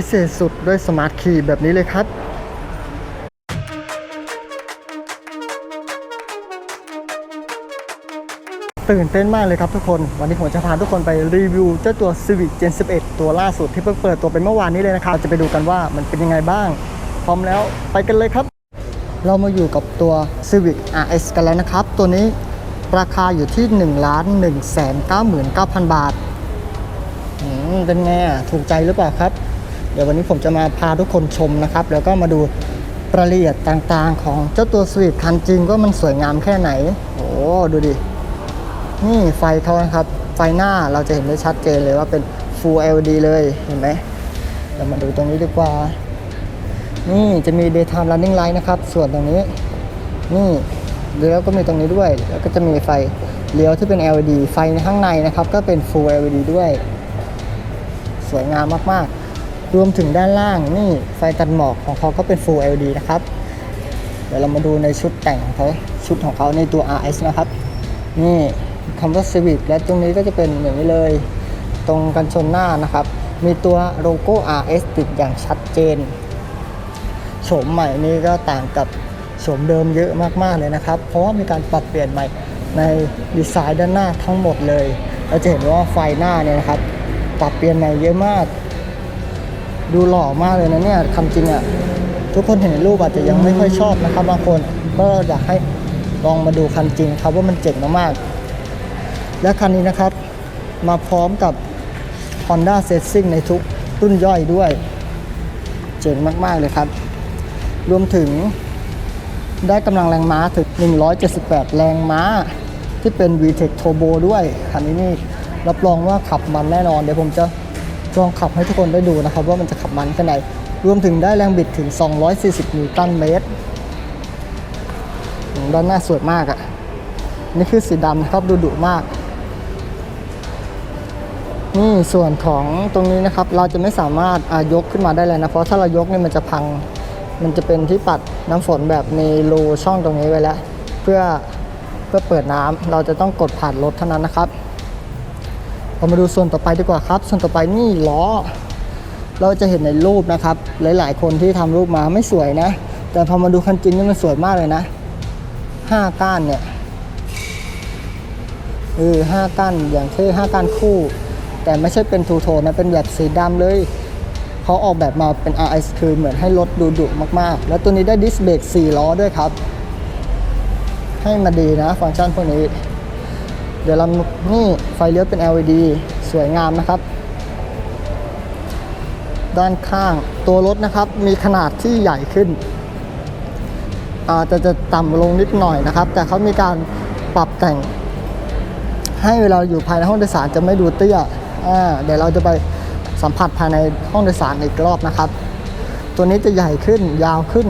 พิเศษสุดด้วยสมาร์ทคีย์แบบนี้เลยครับตื่นเต้นมากเลยครับทุกคน วันนี้ผมจะพาทุกคนไปรีวิวเจ้าตัว Civic Gen 11 ตัวล่าสุดที่เพิ่งเปิดตัวเป็นเมื่อวานนี้เลยนะครับ จะไปดูกันว่ามันเป็นยังไงบ้าง พร้อมแล้วไปกันเลยครับ เรามาอยู่กับตัว Civic RS กันแล้วนะครับ ตัวนี้ราคาอยู่ที่ 1 1 9 9 0 0 0 บาทอืมเป็นไงอะถูกใจหรือเปล่าครับ เดี๋ยววันนี้ผมจะมาพาทุกคนชมนะครับ แล้วก็มาดูรายละเอียดต่างๆ ของเจ้าตัวสวีทคันจริงว่ามันสวยงามแค่ไหน โอ้ดูดิ นี่ไฟเขานะครับ ไฟหน้าเราจะเห็นได้ชัดเจนเลยว่าเป็น Full LED เลยเห็นไหมเรามาดูตรงนี้ดีกว่า นี่จะมี daytime running light นะครับ ส่วนตรงนี้ นี่แล้วก็มีตรงนี้ด้วย แล้วก็จะมีไฟเลี้ยวที่เป็น LED ไฟในข้างในนะครับ ก็เป็น Full LED ด้วย สวยงามมากๆ รวมถึงด้านล่างนี่ไฟกันหมอกของเขาก็เป็น Full LED นะครับ เดี๋ยวเรามาดูในชุดแต่งของเขาชุดของเขาในตัว RS นะครับ นี่คำว่า Civic และตรงนี้ก็จะเป็นอย่างนี้เลย ตรงกันชนหน้านะครับ มีตัวโลโก้ RS ติดอย่างชัดเจนโฉมใหม่นี้ก็ต่างกับโฉมเดิมเยอะมากๆเลยนะครับ เพราะว่ามีการปรับเปลี่ยนใหม่ในดีไซน์ด้านหน้าทั้งหมดเลย เราจะเห็นว่าไฟหน้าเนี่ยนะครับ ปรับเปลี่ยนใหม่เยอะมาก ดูหล่อมากเลยนะเนี่ยคำจริงอะ่ะทุกคนเห็นในรูปอาจจะยังไม่ค่อยชอบนะครับบางคนก็อยากให้ลองมาดูคันจริงครับว่ามันเจ๋งมากๆและคันนี้นะครับมาพร้อมกับ Honda s e t s i n g ในทุกรุ่นย่อยด้วย เจ๋งมากๆเลยครับ รวมถึงได้กำลังแรงม้าถึง 178 แรงม้า ที่เป็น VTEC Turbo ด้วย คันนี้นี่รับรองว่าขับมันแน่นอน เดี๋ยวผมจะ ลองขับให้ทุกคนได้ดูนะครับ ว่ามันจะขับมันแค่ไหนรวมถึงได้แรงบิดถึง 240 นิวตันเมตร ด้านหน้าสวยมากอะ่ะ นี่คือสีดำนะครับดูดุมาก นี่ส่วนของตรงนี้นะครับ เราจะไม่สามารถอายกขึ้นมาได้เลยนะ เพราะถ้าเรายกเนี่ยมันจะพัง มันจะเป็นที่ปัดน้ำฝนแบบในรูช่องตรงนี้ไว้แล้ว เพื่อเพื่อเปิดน้ำเราจะต้องกดผ่านรถเท่านั้นนะครับ เรามาดูส่วนต่อไปดีกว่าครับ ส่วนต่อไปนี่ล้อ เราจะเห็นในรูปนะครับ หลาย ๆ คนที่ทำรูปมาไม่สวยนะ แต่พอมาดูคันจริงนี่มันสวยมากเลยนะห้าก้านเนี่ยเออห้าก้านอย่างเท่ห้าก้านคู่ แต่ไม่ใช่เป็นทูโทนนะเป็นแบบสีดำเลยเขาออกแบบมาเป็น RS คือเหมือนให้รถดูดุมากๆ แล้วตัวนี้ได้ดิสเบรก4ล้อด้วยครับ ให้มาดีนะฟังก์ชันพวกนี้ เดี๋ยวเรานี่ไฟเลี้ยวเป็น LED สวยงามนะครับ ด้านข้างตัวรถนะครับมีขนาดที่ใหญ่ขึ้นอาจจะจะต่ำลงนิดหน่อยนะครับ แต่เขามีการปรับแต่ง ให้เวลาอยู่ภายในห้องโดยสารจะไม่ดูเตี้ยเดี๋ยวเราจะไปสัมผัสภายในห้องโดยสารอีกรอบนะครับ ตัวนี้จะใหญ่ขึ้นยาวขึ้น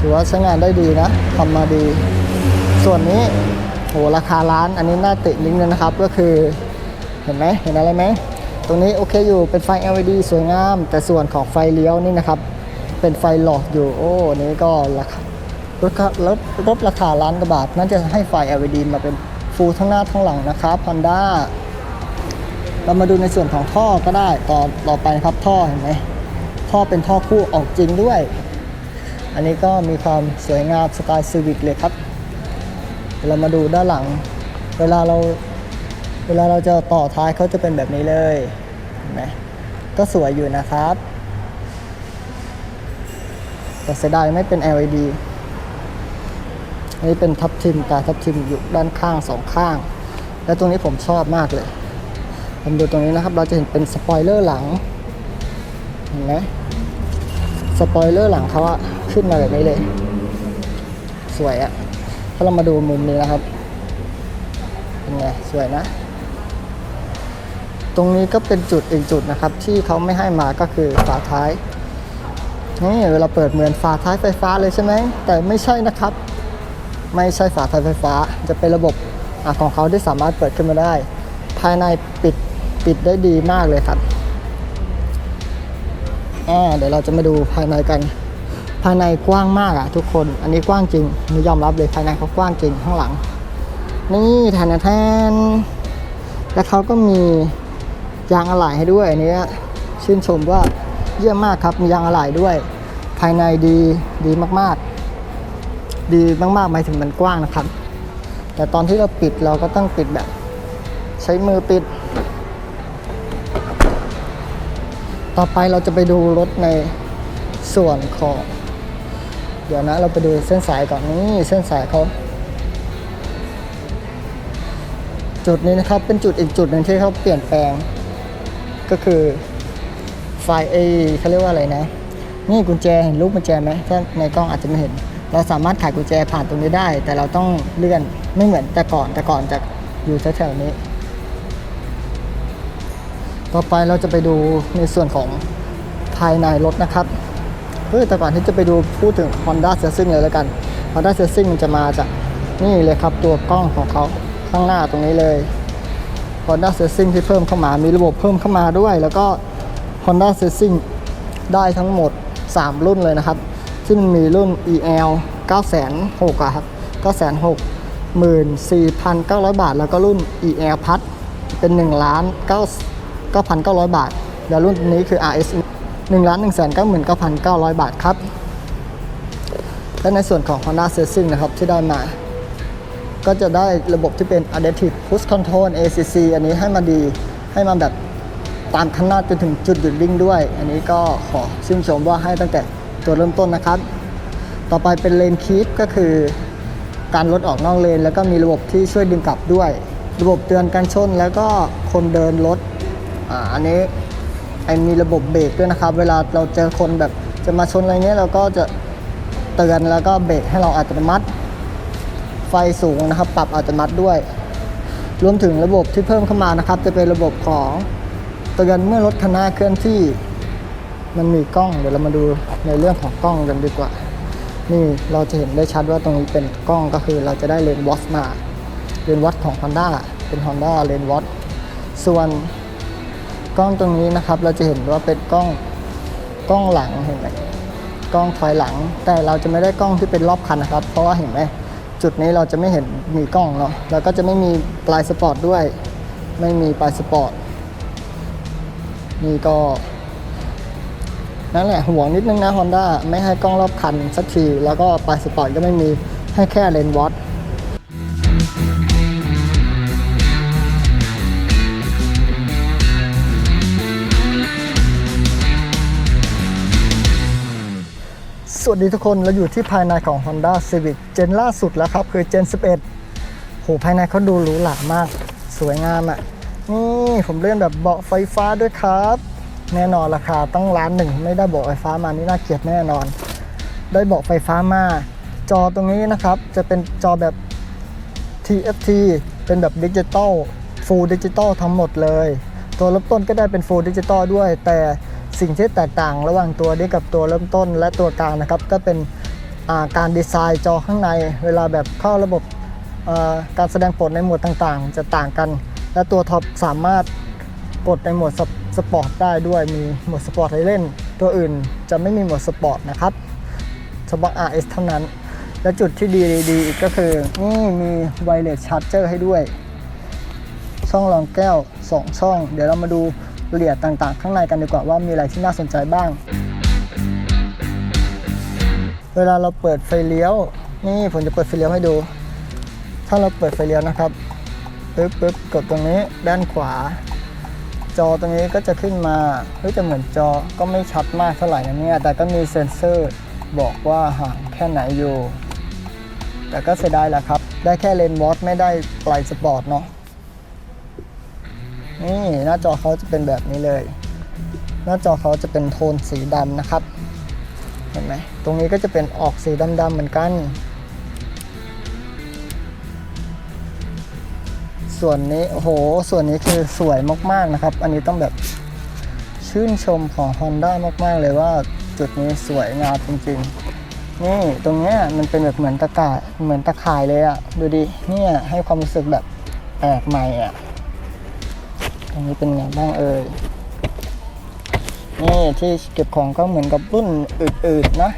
ถือว่าใช้งานได้ดีนะทำมาดี ส่วนนี้ โหราคาร้านอันนี้น่าติดลิงก์เลยนะครับก็คือเห็นไหมเห็นอะไรไหมตรงนี้โอเคอยู่เป็นไฟ LED สวยงาม แต่ส่วนของไฟเลี้ยวนี่นะครับ เป็นไฟหลอดอยู่โอ้นี่ก็ราคารถรถรถราคาล้านกว่าบาทน่าจะให้ไฟ LED มาเป็นฟูทั้งหน้าทั้งหลังนะครับ Honda เรามาดูในส่วนของท่อก็ได้ต่อต่อไปครับท่อเห็นไหมท่อเป็นท่อคู่ออกจริงด้วย อันนี้ก็มีความสวยงามสไตล์ซีวิกเลยครับ เรามาดูด้านหลัง เวลาเราเวลาเราจะต่อท้ายเขาจะเป็นแบบนี้เลยเห็นไหมก็สวยอยู่นะครับแต่เสียดายไม่เป็น LED อันนี้เป็นทับทิมตาทับทิมอยู่ด้านข้างสองข้าง และตรงนี้ผมชอบมากเลยผมดูตรงนี้นะครับ เราจะเห็นเป็นสปอยเลอร์หลังเห็นไหมสปอยเลอร์หลังเขาอะขึ้นมาแบบนี้เลย สวยอะ ถ้าเรามาดูมุมนี้นะครับ เป็นไง สวยนะ ตรงนี้ก็เป็นจุดอีกจุดนะครับ ที่เขาไม่ให้มาก็คือฝาท้าย นี่เวลาเปิดเหมือนฝาท้ายไฟฟ้าเลยใช่ไหม แต่ไม่ใช่นะครับ ไม่ใช่ฝาท้ายไฟฟ้า จะเป็นระบบอของเขาที่สามารถเปิดขึ้นมาได้ ภายในปิดปิดได้ดีมากเลยครับ อ่า เดี๋ยวเราจะมาดูภายในกัน ภายในกว้างมากอะทุกคน อันนี้กว้างจริงนี่ยอมรับเลยภายในเขากว้างจริงข้างหลัง นี่แทนแทนแล้วเขาก็มียางอะไหล่ให้ด้วยอันนี้ชื่นชมว่าเยี่ยมมากครับมียางอะไหล่ด้วย ภายในดีดีมากๆ ดีมากๆหมายถึงมันกว้างนะครับ แต่ตอนที่เราปิดเราก็ต้องปิดแบบ ใช้มือปิด ต่อไปเราจะไปดูรถในส่วนของ ดี๋ยวนะเราไปดูเส้นสายก่อนนี่เส้นสายเขาจุดนี้นะครับเป็นจุดอีกจุดหนึ่งที่เขาเปลี่ยนแปลง ก็คือไฟเอเขาเรียกว่าอะไรนะ นี่กุญแจเห็นรูปกุญแจไหมถ้าในกล้องอาจจะไม่เห็น เราสามารถขายกุญแจผ่านตรงนี้ได้ แต่เราต้องเลื่อนไม่เหมือนแต่ก่อนแต่ก่อนจะอยู่แถวๆนี้ ต่อไปเราจะไปดูในส่วนของภายในรถนะครับ เฮ้ยแต่ก่อนที่จะไปดูพูดถึง Honda Sensing เลยแล้วกัน Honda Sensing มันจะมาจากนี่เลยครับตัวกล้องของเขาข้างหน้าตรงนี้เลย Honda Sensing ที่เพิ่มเข้ามามีระบบเพิ่มเข้ามาด้วย แล้วก็ Honda Sensing ได้ทั้งหมด 3 รุ่นเลยนะครับที่มันมีรุ่น EL 9,600อะครับ9,600 14,900 บาท แล้วก็รุ่น EL พัดเป็น1ล้าน9 9,900 บาท แล้วรุ่นนี้คือ RS 1ล้าน1 9 9 9 0 0 บาทครับ และในส่วนของ Honda Sensing นะครับที่ได้มา ก็จะได้ระบบที่เป็น Adaptive Cruise Control ACC อันนี้ให้มาดีให้มาแบบตามข้างหน้าจนถึงจุดหยุดวิ่งด้วย อันนี้ก็ขอชื่นชมว่าให้ตั้งแต่ตัวเริ่มต้นนะครับ ต่อไปเป็นเลนคีปก็คือ การลดออกนอกเลน แล้วก็มีระบบที่ช่วยดึงกลับด้วย ระบบเตือนการชนแล้วก็คนเดินรถออันนี้ ไอมีระบบเบรกด้วยนะครับ เวลาเราเจอคนแบบจะมาชนอะไรเงี้ยเราก็จะเตือนแล้วก็เบรกให้เราอัตโนมัติ ไฟสูงนะครับ ปรับอัตโนมัติด้วย รวมถึงระบบที่เพิ่มเข้ามานะครับ จะเป็นระบบของเตือนเมื่อรถคันหน้าเคลื่อนที่ มันมีกล้องเดี๋ยวเรามาดูในเรื่องของกล้องกันดีกว่า นี่เราจะเห็นได้ชัดว่าตรงนี้เป็นกล้องก็คือเราจะได้เลนส์วอตมาเลนส์วอตของ Honda เป็น Honda เลนส์วอตส่วน กล้องตรงนี้นะครับ เราจะเห็นว่าเป็นกล้องกล้องหลังเห็นไหมกล้องถอยหลัง แต่เราจะไม่ได้กล้องที่เป็นรอบคันนะครับ เพราะว่าเห็นไหมจุดนี้เราจะไม่เห็นมีกล้องเนาะแล้วก็จะไม่มีปลายสปอร์ตด้วย ไม่มีปลายสปอร์ตนี่ก็นั่นแหละห่วงนิดนึงนะ Honda ไม่ให้กล้องรอบคันสักทีแล้วก็ปลายสปอร์ตก็ไม่มีให้แค่เลนส์วอต สวัสดีทุกคนเราอยู่ที่ภายในของ Honda Civic เจนล่าสุดแล้วครับ คือ Gen 11 โหภายในเขาดูหรูหรามาก สวยงามอะ่ะ นี่ผมเลื่อนแบบเบาะไฟฟ้าด้วยครับ แน่นอนราคาตั้งล้านหนึ่ง ไม่ได้เบาะไฟฟ้ามานี่น่าเกลียดแน่นอน ได้เบาะไฟฟ้ามา จอตรงนี้นะครับ จะเป็นจอแบบ TFT เป็นแบบดิจิตอล Full ดิจิตอลทั้งหมดเลย ตัวเริ่มต้นก็ได้เป็น Full ดิจิตอลด้วยแต่ สิ่งที่แตกต่างระหว่างตัวนี้กับตัวเริ่มต้นและตัวกลางนะครับ ก็เป็นาการดีไซน์จอข้างใน เวลาแบบเข้าระบบการแสดงผลในหมวดต่างๆ จะต่างกัน และตัวท็อปสามารถกดในหมวดสปสปอร์ตได้ด้วยมีหมวดสปอร์ตให้เล่น ตัวอื่นจะไม่มีหมวดสปอร์ตนะครับเฉพาะ RS เท่านั้น และจุดที่ดีดีอีกก็คือ นี่มีไวเลสชาร์จเจอร์ให้ด้วย ช่องรองแก้ว 2 ช่อง เดี๋ยวเรามาดู รายละเอียดต่างๆ ข้างในกันดีกว่าว่ามีอะไรที่น่าสนใจบ้าง เวลาเราเปิดไฟเลี้ยว นี่ผมจะเปิดไฟเลี้ยวให้ดู ถ้าเราเปิดไฟเลี้ยวนะครับปึ๊บปึ๊บกดตรงนี้ด้านขวา จอตรงนี้ก็จะขึ้นมาเฮ้ยแต่เหมือนจอก็ไม่ชัดมากเท่าไหร่นะเนี่ยแต่ก็มีเซ็นเซอร์บอกว่าห่างแค่ไหนอยู่ แต่ก็เสียดายแหละครับ ได้แค่เลนส์วอตไม่ได้ปลายสปอร์ตเนาะ นี่หน้าจอเขาจะเป็นแบบนี้เลย หน้าจอเขาจะเป็นโทนสีดำนะครับ เห็นไหมตรงนี้ก็จะเป็นออกสีดำๆเหมือนกัน ส่วนนี้โอ้โห ส่วนนี้คือสวยมากๆนะครับ อันนี้ต้องแบบชื่นชมของ Honda มากๆ เลยว่าจุดนี้สวยงามจริงๆ นี่ตรงเนี้ยมันเป็นแบบเหมือนตะกายเหมือนตะข่ายเลยอะดูดิเนี่ยให้ความรู้สึกแบบแปลกใหม่อะ ตรงนี้เป็นไงบ้างเอ่ยนี่ที่เก็บของก็เหมือนกับรุ่นอื่นๆนะ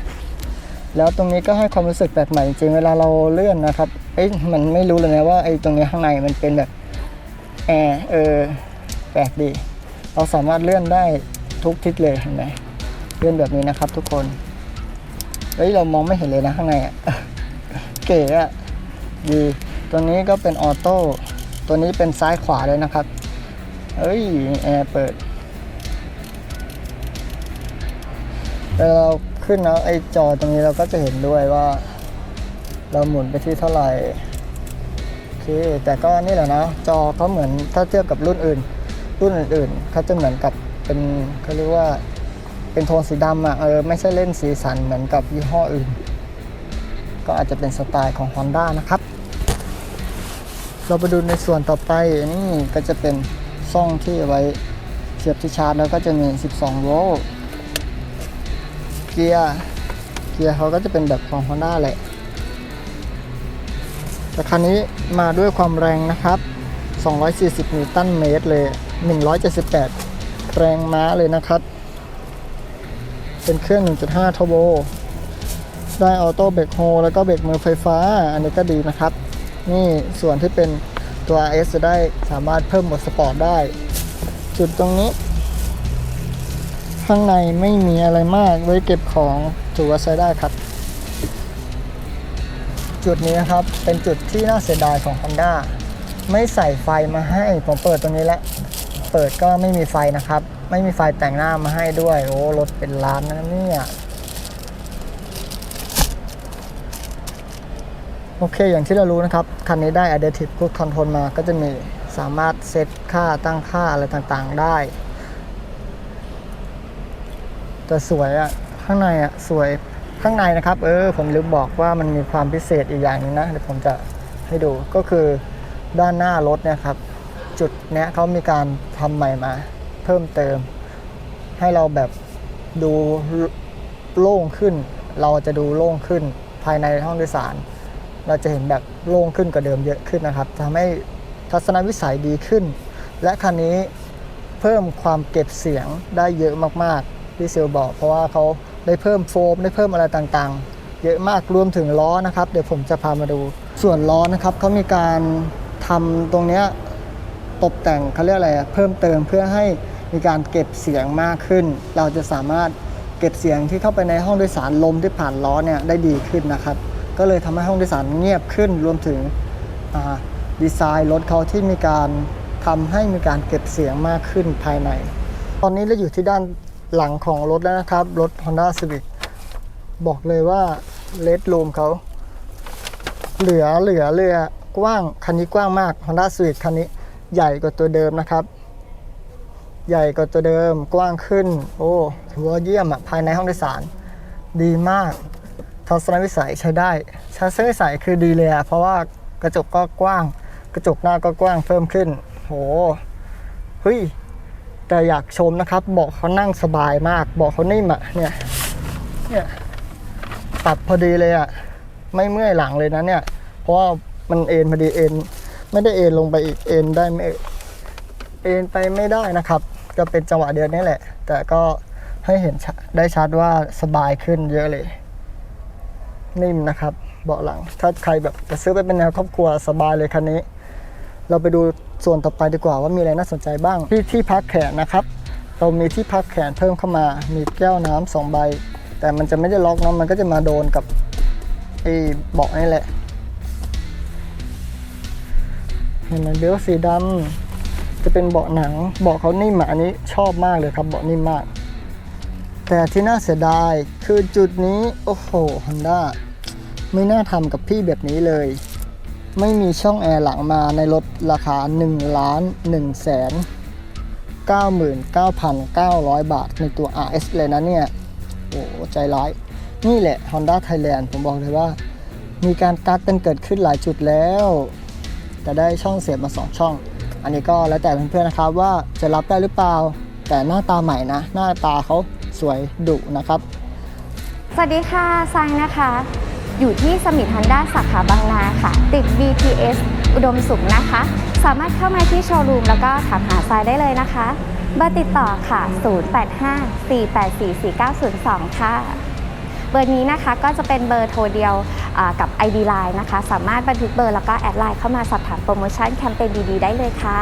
แล้วตรงนี้ก็ให้ความรู้สึกแปลกใหม่จริงเวลาเราเลื่อนนะครับเอ้ยมันไม่รู้เลยนะว่าไอ้ตรงนี้ข้างในมันเป็นแบบแอร์เออแปลกดี เราสามารถเลื่อนได้ทุกทิศเลยเห็นไหมเลื่อนแบบนี้นะครับ ทุกคนเฮ้ยเรามองไม่เห็นเลยนะข้างในอะเก๋อะดีตัวนี้ก็เป็นออโต้ตัวนี้เป็นซ้ายขวาเลยนะครับ เอ้ยแอร์เปิดแล้วเราขึ้นแล้วไอ้จอตรงนี้เราก็จะเห็นด้วยว่า เราหมุนไปที่เท่าไหร่โอเคแต่ก็นี่แหละนะจอเขาเหมือนถ้าเทียบกับรุ่นอื่น รุ่นอื่นๆเขาจะเหมือนกับเป็นเขาเรียกว่าเป็นโทนสีดำอะเออไม่ใช่เล่นสีสันเหมือนกับยี่ห้ออื่น ก็อาจจะเป็นสไตล์ของ Honda นะครับ เราไปดูในส่วนต่อไปนี่ก็จะเป็น ซ่องที่ไว้เสียบที่ชาร์จแล้วก็จะมี 12 โวลต์เกียร์เกียร์เขาก็จะเป็นแบบของ Honda แหละแต่คันนี้มาด้วยความแรงนะครับ 240 นิวตันเมตรเลย 178 แรงม้าเลยนะครับ เป็นเครื่อง 1.5ทโบ ได้ออโต้เบรกโฮแล้วก็เบรกมือไฟฟ้า อันนี้ก็ดีนะครับ นี่ส่วนที่เป็น ตัว RS จะได้สามารถเพิ่มโหมดสปอร์ตได้ จุดตรงนี้ ข้างในไม่มีอะไรมากไว้เก็บของถือว่าใช้ได้ครับ จุดนี้นะครับเป็นจุดที่น่าเสียดายของ Honda ไม่ใส่ไฟมาให้ผมเปิดตรงนี้แล้วเปิดก็ไม่มีไฟนะครับ ไม่มีไฟแต่งหน้ามาให้ด้วย โอ้รถเป็นล้านนะเนี่ย โอเค อย่างที่เรารู้นะครับ คันนี้ได้ Adaptive Cruise Control มาก็จะมีสามารถเซตค่าตั้งค่าอะไรต่างๆได้ แต่สวยอะข้างในอะสวยข้างในนะครับ เออ ผมลืมบอกว่ามันมีความพิเศษอีกอย่างนึงนะ เดี๋ยวผมจะให้ดูก็คือด้านหน้ารถเนี่ยครับ จุดเนี้ยเขามีการทำใหม่มา เพิ่มเติม ให้เราแบบดูโล่งขึ้น เราจะดูโล่งขึ้นภายในห้องโดยสาร เราจะเห็นแบบโล่งขึ้นกว่าเดิมเยอะขึ้นนะครับทำให้ทัศนวิสัยดีขึ้น และคันนี้เพิ่มความเก็บเสียงได้เยอะมากๆที่เซลบอก เพราะว่าเขาได้เพิ่มโฟมได้เพิ่มอะไรต่างๆ เยอะมากรวมถึงล้อนะครับ เดี๋ยวผมจะพามาดู ส่วนล้อนะครับเขามีการทำตรงเนี้ยตกแต่งเขาเรียกอะไรเพิ่มเติมเพื่อให้มีการเก็บเสียงมากขึ้น เราจะสามารถเก็บเสียงที่เข้าไปในห้องโดยสารลมที่ผ่านล้อเนี่ยได้ดีขึ้นนะครับ ก็เลยทำให้ห้องโดยสารเงียบขึ้นรวมถึงดีไซน์รถเขาที่มีการทำให้มีการเก็บเสียงมากขึ้นภายใน ตอนนี้เราอยู่ที่ด้านหลังของรถแล้วนะครับ รถ Honda Civic บอกเลยว่าเลด o ูมเขาเหลือเหลือเรือกว้างคันนี้กว้างมาก Honda Civic คันนี้ใหญ่กว่าตัวเดิมนะครับ ใหญ่กว่าตัวเดิมกว้างขึ้น โอ้ถือว่าเยี่ยมอะภายในห้องโดยสาร ดีมาก ทัศนวิสัยใช้ได้ทัศนวิสัยคือดีเลยอะเพราะว่ากระจกก็กว้าง กระจกหน้าก็กว้างเพิ่มขึ้น โหเฮ้ยแต่อยากชมนะครับเบาะเขานั่งสบายมากเบาะเขานิ่มอะเนี่ยเนี่ยปรับพอดีเลยอะไม่เมื่อยหลังเลยนะเนี่ย เพราะว่ามันเอ็นพอดีเอ็นไม่ได้เอ็นลงไปอีกเอ็นได้ไม่เอ็นไปไม่ได้นะครับ ก็เป็นจังหวะเดียวนี้แหละ แต่ก็ให้เห็นชัดได้ชัดว่าสบายขึ้นเยอะเลย นิ่มนะครับ เบาะหลัง ถ้าใครแบบจะซื้อไปเป็นแนวครอบครัวสบายเลยคันนี้ เราไปดูส่วนต่อไปดีกว่าว่ามีอะไรน่าสนใจบ้าง ที่ที่พักแขนนะครับ เรามีที่พักแขนเพิ่มเข้ามา มีแก้วน้ำสองใบ แต่มันจะไม่ได้ล็อกนะมันก็จะมาโดนกับไอ้เบาะนี่แหละเห็นไหมเบลสีดำจะเป็นเบาะหนังเบาะเขานิ่มอันนี้ชอบมากเลยครับเบาะนิ่มมาก แต่ที่น่าเสียดายคือจุดนี้ โอ้โหฮอนด้าไม่น่าทำกับพี่แบบนี้เลย ไม่มีช่องแอร์หลังมาในรถราคา 1 ล้าน1แสน99,900 บาทในตัว RS เลยนะเนี่ย โอ้ใจร้าย นี่แหละ Honda Thailand ผมบอกเลยว่า มีการกัดกันเกิดขึ้นหลายจุดแล้ว แต่ได้ช่องเสียบมา 2 ช่อง อันนี้ก็แล้วแต่เพื่อนๆนะครับว่าจะรับได้หรือเปล่า แต่หน้าตาใหม่นะ หน้าตาเขา สวยดุนะครับ สวัสดีค่ะทรายนะคะ อยู่ที่สมิธฮันด้าสาขาบางนาค่ะ ติด BTS อุดมสุขนะคะ สามารถเข้ามาที่โชว์รูมแล้วก็ถามหาทรายได้เลยนะคะเบอร์ติดต่อค่ะ 0854844902 ค่ะ เบอร์นี้นะคะก็จะเป็นเบอร์โทรเดียวกับ ID Line นะคะ สามารถบันทึกเบอร์แล้วก็แอดไลน์เข้ามาสอบถามโปรโมชั่นแคมเปญดีๆ ได้เลยค่ะ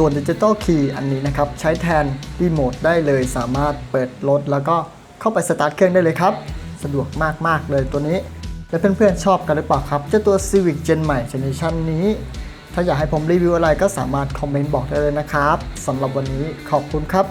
ส่วนดิจิ t a l Key อันนี้นะครับใช้แทนรีโมทได้เลยสามารถเปิดรถแล้วก็เข้าไปสตาร์ทเครื่องได้เลยครับ สะดวกมากๆเลยตัวนี้ และเพื่อนๆชอบกันหรือเปล่าครับ เจ้าตัว Civic Gen ใหม่ Generation นี้ ถ้าอยากให้ผมรีวิวอะไรก็สามารถคอมเมนต์บอกได้เลยนะครับสำหรับวันนี้ขอบคุณครับ